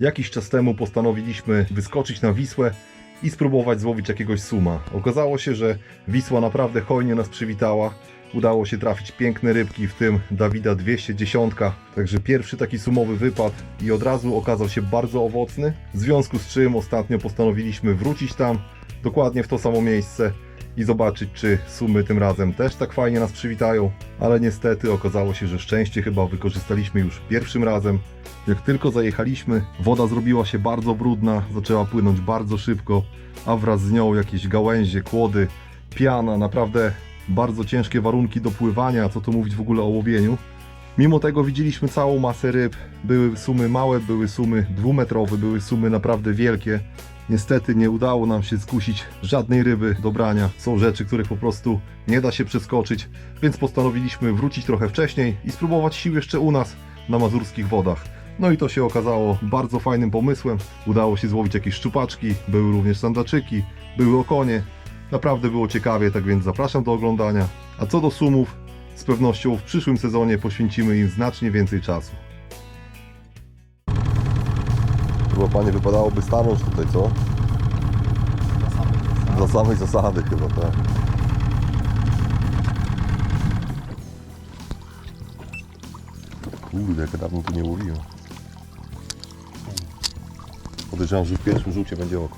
Jakiś czas temu postanowiliśmy wyskoczyć na Wisłę i spróbować złowić jakiegoś suma. Okazało się, że Wisła naprawdę hojnie nas przywitała. Udało się trafić piękne rybki, w tym Dawida 210. Także pierwszy taki sumowy wypad i od razu okazał się bardzo owocny. W związku z czym ostatnio postanowiliśmy wrócić tam, dokładnie w to samo miejsce i zobaczyć, czy sumy tym razem też tak fajnie nas przywitają. Ale niestety okazało się, że szczęście chyba wykorzystaliśmy już pierwszym razem. Jak tylko zajechaliśmy, woda zrobiła się bardzo brudna, zaczęła płynąć bardzo szybko, a wraz z nią jakieś gałęzie, kłody, piana, naprawdę bardzo ciężkie warunki do pływania, co tu mówić w ogóle o łowieniu. Mimo tego widzieliśmy całą masę ryb. Były sumy małe, były sumy dwumetrowe, były sumy naprawdę wielkie. Niestety nie udało nam się skusić żadnej ryby do brania. Są rzeczy, których po prostu nie da się przeskoczyć, więc postanowiliśmy wrócić trochę wcześniej i spróbować sił jeszcze u nas na mazurskich wodach. No i to się okazało bardzo fajnym pomysłem. Udało się złowić jakieś szczupaczki, były również sandaczyki, były okonie. Naprawdę było ciekawie, tak więc zapraszam do oglądania. A co do sumów, z pewnością w przyszłym sezonie poświęcimy im znacznie więcej czasu. Chyba panie wypadałoby stanąć tutaj, co? Za samej zasady chyba, tak. Kurde, jak ja dawno tu nie łowiłem. Podejrzewam, że w pierwszym rzucie będzie oko.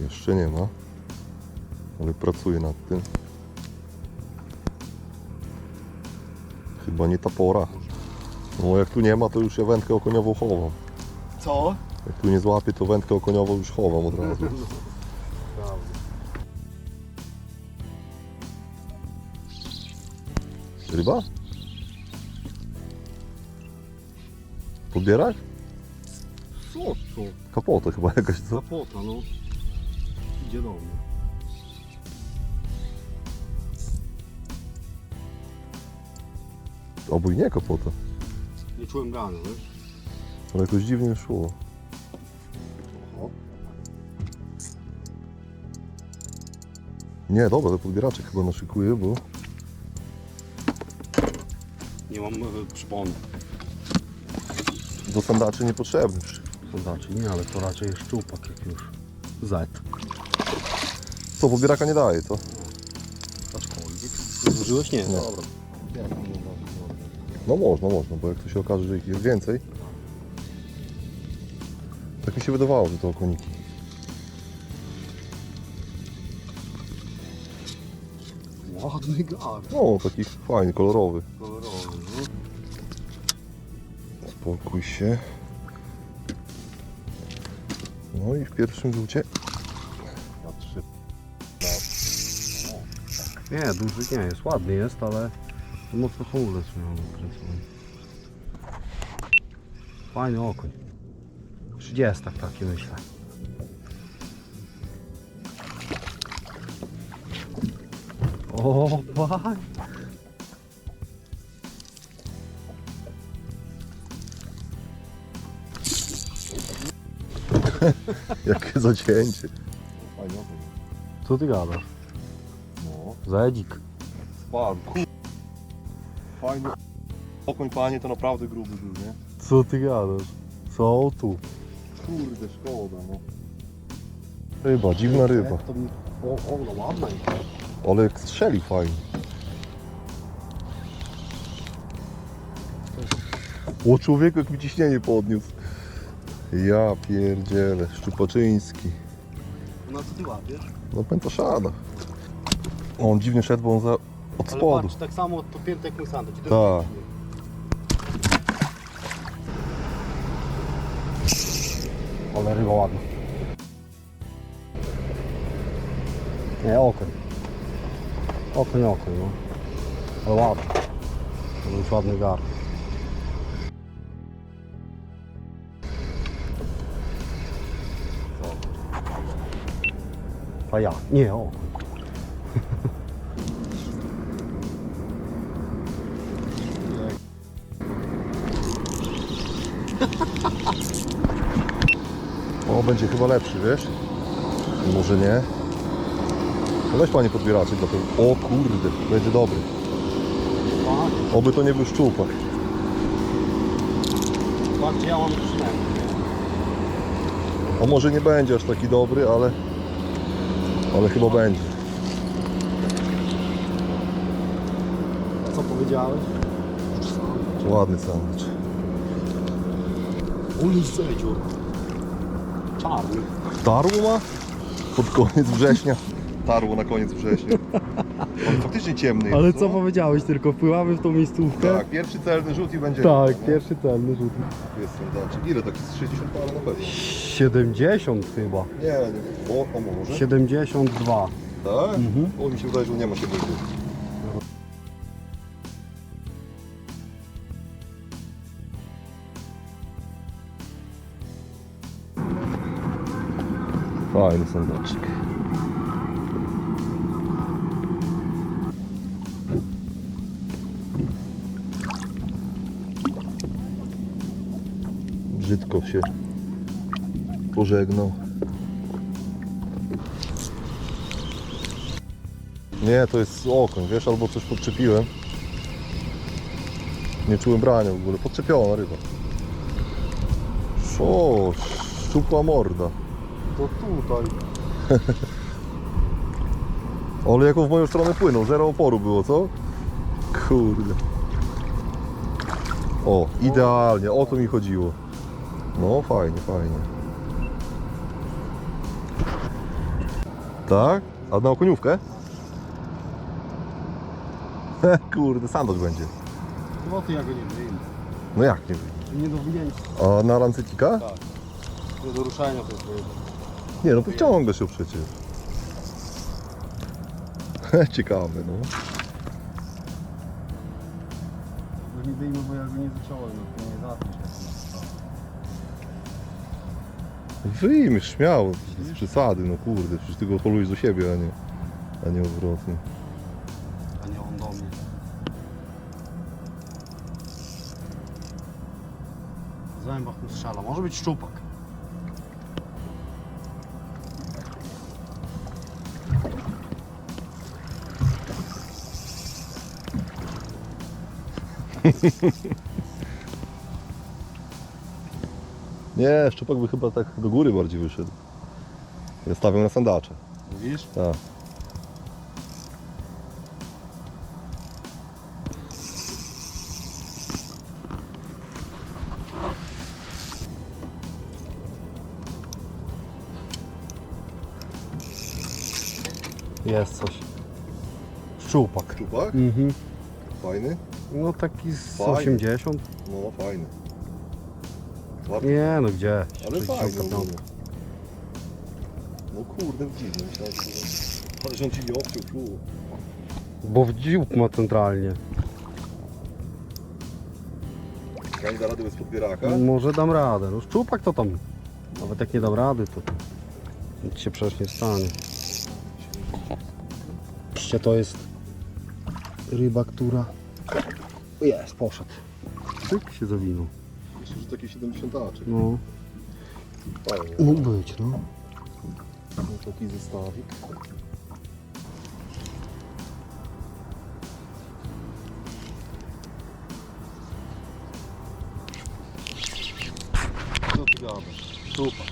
Jeszcze nie ma, ale pracuję nad tym. Chyba nie ta pora. No jak tu nie ma, to już ja wędkę okoniową chowam. Co? Jak tu nie złapię, to wędkę okoniową już chowam od razu. Ryba? Podbierać? Co to? Kapota chyba jakaś, co? Zapota, no. Idzie do mnie. I nie kapota. Nie czułem rano, wiesz? Ale jakoś dziwnie szło. Nie, dobra, to podbieraczek chyba naszykuję, bo... Nie mam e, przypony. Do sandaczy niepotrzebny. Sandaczy, nie, ale to raczej jest szczupak jak już. Zet. Co, podbieraka nie daje, co? Aczkolwiek. Zużyłeś? Nie. Nie. Dobra. No można, można, bo jak to się okaże, że ich jest więcej. Tak mi się wydawało, że to okoniki. Ładny gar. No, taki fajny, kolorowy. Kolorowy, no. Spokój się. No i w pierwszym rzucie. Nie, duży nie jest. Ładny jest, ale mocno hamulec miał nakręcony. Fajny okoń. 30 taki myślę. O, pan. Jakie zacięcie. Fajnie. Co ty gadasz? No, Zedzik. spadł. Fajny. Okoń panie to naprawdę gruby był, nie? Co ty gadasz? Co tu? Kurde, szkoda, no. Ryba, dziwna ryba. To mi... O, o, no ładna jest. Ale jak strzeli fajnie. O człowieku, jak mi ciśnienie podniósł. Ja pierdzielę, Szczupaczyński. No co ty łapiesz? No pętaszada. O, on dziwnie szedł, bo on za... od Ale spodu. patrz, tak samo podpięty jak mój sandwich. Tak. Ale ryba ładna. Nie, okoń. Okoń, okoń, no. Ale ładny. To już ładny gar. A ja? Nie, o. będzie chyba lepszy, wiesz? Może nie. Weź pani podbieraczek do tego. O kurde, będzie dobry. Oby to nie był szczupak. patrzcie, ja mam. A może nie będzie aż taki dobry, ale... Ale chyba będzie. Co powiedziałeś? Ładny sandwich. Ulic zejdziur. Tarł. Tarło ma? Pod koniec września. Tarło na koniec września. On faktycznie ciemny jest, Ale no. co powiedziałeś tylko? Wpływamy w tą miejscówkę? Tak, pierwszy celny rzut i będzie. Tak, pierwszy celny rzut. Jest sondaczy. Ile Tak, Z 60 parę na pewno. 70 chyba. Nie, nie. O, o może. 72. Tak? Mhm. O, mi się wydaje, że nie ma 70. Fajny sandaczek. Brzydko się pożegnał. Nie, to jest okoń, wiesz, albo coś podczepiłem. Nie czułem brania w ogóle, podczepiona ryba. O, szczupła morda. To tutaj. Ale jako w moją stronę płynął, zero oporu było, co? Kurde. O, idealnie, o to mi chodziło. No, fajnie, fajnie. Tak? A na okoniówkę? Kurde, sandwich będzie. No to ja go nie wyjmę. No jak nie wiem. Nie do wyjęcia. A na lancetika? Tak. Nie do ruszania to jest. Nie, no pociągasz się przecież. Ciekawe, no. Go nie wyjmę, bo ja go nie zacząłem. No, to nie zacząć. Wyjmiesz śmiało, bez przesady, no kurde, przecież ty go polujesz do siebie, a nie, a nie odwrotnie. A nie on do mnie. Zębach mu strzela. Może być szczupak. Nie, szczupak by chyba tak do góry bardziej wyszedł. Ja stawiam na sandacze. Mówisz? Tak. Jest coś. Szczupak. Szczupak? Mhm. Fajny? No taki z Fajny. 80. No, fajny. Ładny. Nie no gdzie? Ale fajny 65. ogólnie. No kurde, dziwny, myślałem, że... Ale że on ci nie obciął, tu. Bo w dziób ma centralnie. Ja nie da rady bez podbieraka. Może dam radę. No szczupak to tam. Nawet jak nie dam rady, to nic się przecież nie stanie. Oczywiście to jest ryba, która jest, poszedł. Tyk się zawinął. Myślę, że taki 70 aczek. No, Fajnie. mógł być, no. No, taki zestawik. Co ty gadasz? Super.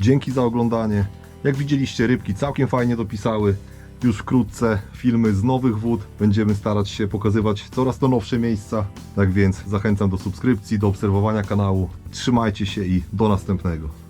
Dzięki za oglądanie. Jak widzieliście, rybki całkiem fajnie dopisały. Już wkrótce filmy z nowych wód. Będziemy starać się pokazywać coraz to nowsze miejsca. Tak więc zachęcam do subskrypcji, do obserwowania kanału. Trzymajcie się i do następnego.